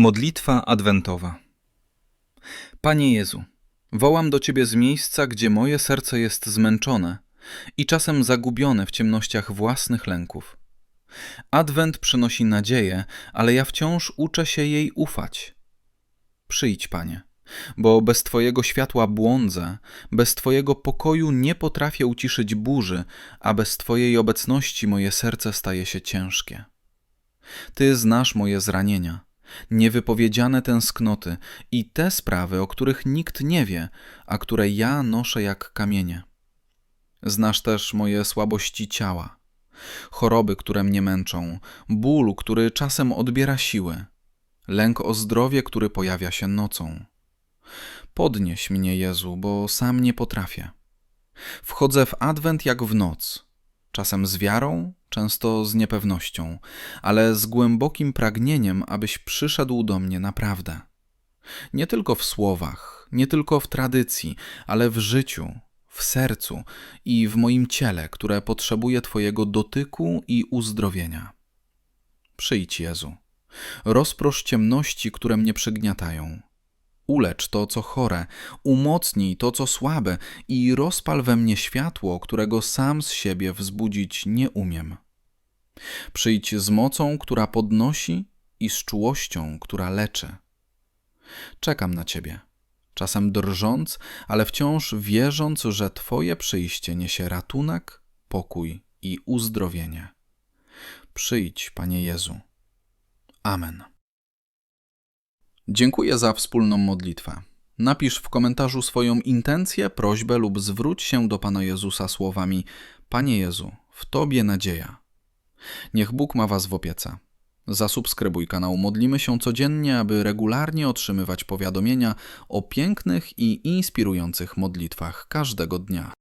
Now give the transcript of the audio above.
Modlitwa adwentowa. Panie Jezu, wołam do Ciebie z miejsca, gdzie moje serce jest zmęczone i czasem zagubione w ciemnościach własnych lęków. Adwent przynosi nadzieję, ale ja wciąż uczę się jej ufać. Przyjdź, Panie, bo bez Twojego światła błądzę, bez Twojego pokoju nie potrafię uciszyć burzy, a bez Twojej obecności moje serce staje się ciężkie. Ty znasz moje zranienia, niewypowiedziane tęsknoty i te sprawy, o których nikt nie wie, a które ja noszę jak kamienie. Znasz też moje słabości ciała, choroby, które mnie męczą, ból, który czasem odbiera siły, lęk o zdrowie, który pojawia się nocą. Podnieś mnie, Jezu, bo sam nie potrafię. Wchodzę w adwent jak w noc, czasem z wiarą, często z niepewnością, ale z głębokim pragnieniem, abyś przyszedł do mnie naprawdę. Nie tylko w słowach, nie tylko w tradycji, ale w życiu, w sercu i w moim ciele, które potrzebuje Twojego dotyku i uzdrowienia. Przyjdź, Jezu. Rozprosz ciemności, które mnie przygniatają. Ulecz to, co chore, umocnij to, co słabe i rozpal we mnie światło, którego sam z siebie wzbudzić nie umiem. Przyjdź z mocą, która podnosi i z czułością, która leczy. Czekam na Ciebie, czasem drżąc, ale wciąż wierząc, że Twoje przyjście niesie ratunek, pokój i uzdrowienie. Przyjdź, Panie Jezu. Amen. Dziękuję za wspólną modlitwę. Napisz w komentarzu swoją intencję, prośbę lub zwróć się do Pana Jezusa słowami: Panie Jezu, w Tobie nadzieja. Niech Bóg ma Was w opiece. Zasubskrybuj kanał Modlimy się codziennie, aby regularnie otrzymywać powiadomienia o pięknych i inspirujących modlitwach każdego dnia.